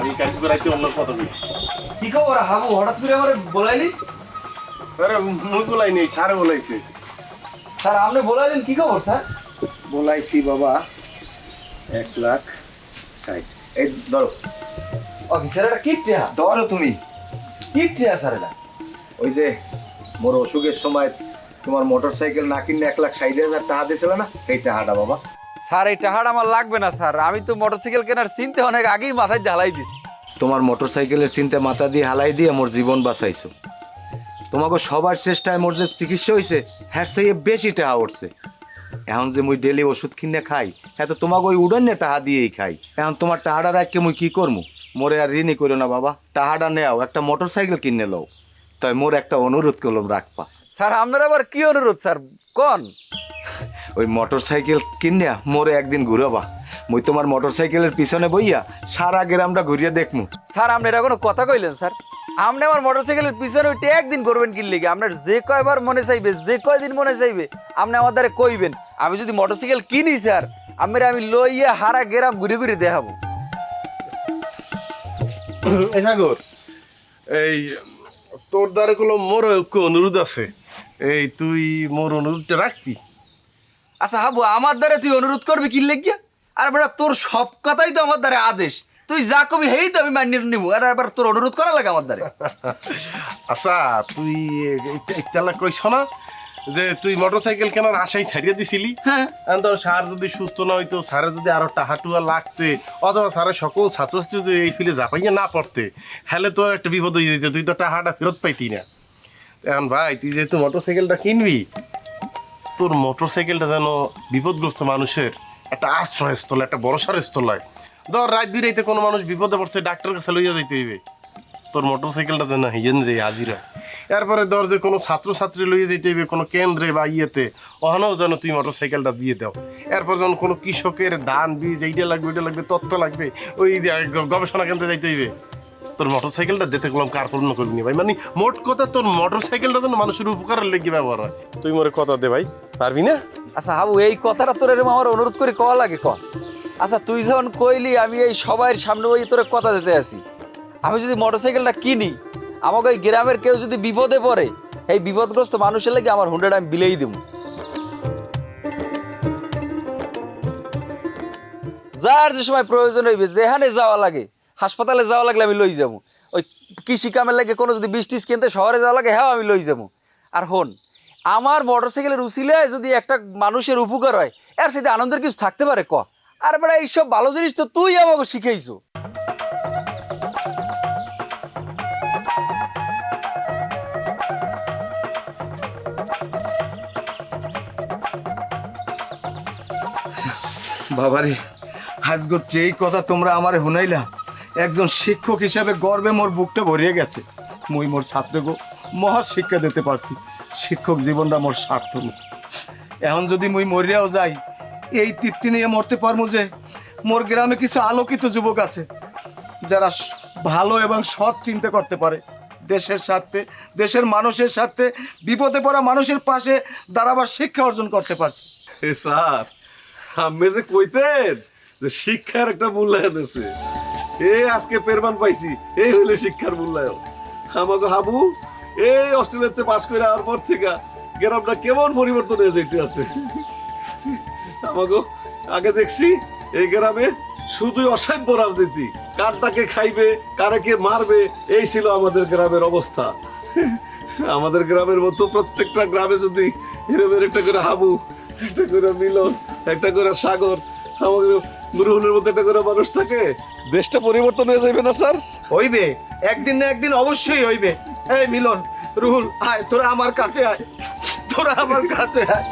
আমি কালকে অন্য কি খবর হাবু? হঠাৎ করে আমার বলাইলি? আরে মুই বলাই নেই স্যার বলাইছে। স্যার আপনি বলাইলেন কি খবর স্যার? বলাইছি বাবা এক লাখ ষাট। এই ধরো। ও কি স্যার এটা কিট টেহা? ধরো তুমি। কিট টেহা স্যার এটা? ওই যে মোর অসুখের সময় তোমার মোটর সাইকেল না কিনে এক লাখ ষাট হাজার টাকা দিয়েছিল না? এই টাকাটা বাবা। স্যার এই টাকাটা আমার লাগবে না স্যার। আমি তো মোটরসাইকেল কেনার চিনতে অনেক আগেই মাথায় ঢালাই দিছি। তোমার মোটর সাইকেলের চিন্তা মাথা দিয়ে হালাই দিয়ে মোর জীবন বাঁচাইছো। তোমাকে সবার চেষ্টায় মোর যে চিকিৎসা হয়েছে হ্যাঁ সেই বেশি টাকা উঠছে। এখন যে মুই ডেলি ওষুধ কিনে খাই হ্যাঁ তো তোমাকে ওই উড়ান্যে টাকা দিয়েই খাই। এখন তোমার টাকাটা রাখকে মুই কি করব মোরে আর ঋণই করো না বাবা। টাকাটা নেও একটা মোটর সাইকেল কিনে লও। তাই মোর একটা অনুরোধ করলাম রাখবা। স্যার আপনার আবার কি অনুরোধ স্যার? কোন? ওই মোটর সাইকেল কিনে মোরে একদিন ঘুরাবা। মুই তোমার মোটর সাইকেলের পিছনে বইয়া সারা গ্রামটা ঘুরিয়া দেখমু। স্যার আপনি এটা কোনো কথা কইলেন স্যার? আপনি আমার মোটর সাইকেলের পিছনে ওইটা একদিন করবেন কি লিগে আপনার যে কয়বার মনে চাইবে যে কয়দিন মনে চাইবে আপনি আমার দ্বারা কইবেন। আমি যদি মোটর সাইকেল কিনি স্যার আমি আমি লইয়া হারা গ্রাম ঘুরে ঘুরে দেখাবো। এই সাগর এই তোর দ্বারা কোনো মোর একটু অনুরোধ আছে? এই তুই মোর অনুরোধটা রাখবি? আচ্ছা হাবু আমার দ্বারা তুই অনুরোধ করবি কি লেগিয়া? আর বেটা তোর সব কথাই তো আমার দ্বারা আদেশ। তুই যা কবি হেই তো আমি মানিয়ে নিবো আর এবার তোর অনুরোধ করা লাগে আমার দ্বারা। আচ্ছা তুই ইত্যালা কইস না যে তুই মোটর সাইকেল কেনার আশাই ছাড়িয়ে দিছিলি। হ্যাঁ। তোর স্যার যদি সুস্থ না হইতো স্যারের যদি আরও টাহাটুয়া লাগতে অথবা স্যারের সকল ছাত্রছাত্রী যদি এই ফিলে জাপাইয়ে না পড়তে হলে তো একটা বিপদ হয়ে যেত। তুই তো টাহাটা ফেরত পাইতি না। এখন ভাই তুই যেহেতু মোটর সাইকেলটা কিনবি তোর মোটর সাইকেলটা যেন বিপদগ্রস্ত মানুষের একটা আশ্রয়স্থল, একটা ভরসার স্থল হয়। ধর, রাত বিরাইতে কোনো মানুষ বিপদে পড়ছে ডাক্তার কাছে লইয়া যাইতে হইবে। তোর মোটর সাইকেলটা যেন হিয়েন যে হাজিরা। এরপরে ধর যে কোনো ছাত্রছাত্রী লইয়ে যেতে হইবে, কোনো কেন্দ্রে বা ইয়েতে, ওখানেও যেন তুই মোটর সাইকেলটা দিয়ে দাও। এরপর যখন কোনো কৃষকের ধান বীজ এইটা লাগবে, ওইটা লাগবে, তত্ত্ব লাগবে, ওই গবেষণা কেন্দ্রে যাইতে হইবে। তোর মোটর সাইকেলটা দিতে গেলাম কার পূর্ণ করবি না ভাই? মানে মোট কথা তোর মোটর সাইকেলটা যেন মানুষের উপকারের লেগে ব্যবহার হয়। তুই মোরে কথা দে ভাই। পারবি না? আচ্ছা হাবু, এই কথাটা তোর এরকম আমার অনুরোধ করে কওয়া লাগে ক? আচ্ছা তুই যখন কইলি, আমি এই সবার সামনে ওই তোর কথা দিতে আসি। আমি যদি মোটরসাইকেলটা কিনি, আমাকে ওই গ্রামের কেউ যদি বিপদে পড়ে, এই বিপদগ্রস্ত মানুষের লাগে আমার হুন্ডাটা আমি বিলেই দেবো যার যে সময় প্রয়োজন হইবে, যেখানে যাওয়া লাগে হাসপাতালে যাওয়া লাগলে আমি লই যাব। ওই কৃষি কামের লাগে কোনো যদি বৃষ্টি কিনতে শহরে যাওয়া লাগে হ্যাঁ আমি লই যাব। আর হন, আমার মোটরসাইকেলের উচিলে যদি একটা মানুষের উপকার হয়, এর সাথে আনন্দের কিছু থাকতে পারে, ক? আর বেড়া এইসব ভালো জিনিস তো তুই আমাকে শিখাইছো। বাবারে, আজগো যেই কথা তোমরা আমারে শুনাইলা একজন শিক্ষক হিসাবে গর্বে মোর বুকটা ভরিয়ে গেছে। মুই মোর ছাত্রকে মহৎ শিক্ষা দিতে পারছি। শিক্ষক জীবনটা মোর সার্থক। এখন যদি মুই মরিয়াও যাই, এই তৃপ্তি নিয়ে মরতে পারব যে, মোর গ্রামে কিছু আলোকিত যুবক আছে, যারা ভালো এবং সৎ চিন্তা করতে পারে। দেশের স্বার্থে, দেশের মানুষের স্বার্থে, বিপদে পড়া মানুষের পাশে দাঁড়াবার শিক্ষা অর্জন করতে পারছে। স্যার আমি যে কইতেন যে শিক্ষার একটা মূল্যায়ন আছে। এ, আজকে পেরমান পাইছি। এই হইলে শিক্ষার মূল্যায়ন। আমাকে হাবু, এই অস্ট্রেলিয়াতে পাশ করে আওয়ার পর থেকে গ্রামটা কেমন পরিবর্তন হয়ে যেতে আছে? আমাকে আগে দেখছি এই গ্রামে শুধুই অসাধ্য রাজনীতি। কারটাকে খাইবে, কারে কে মারবে, এই ছিল আমাদের গ্রামের অবস্থা। আমাদের গ্রামের মতো প্রত্যেকটা গ্রামে যদি এরকমের একটা করে হাবু, একটা করে মিলন, একটা করে সাগর আমাদের গ্রহণের মধ্যে একটা করে মানুষ থাকে, দেশটা পরিবর্তন হয়ে যাবে না, স্যার? হইবে। একদিন না একদিন অবশ্যই হইবে। এই, মিলন, রুহুল, আয়, তোরা আমার কাছে আয়। তোরা আমার কাছে আয়।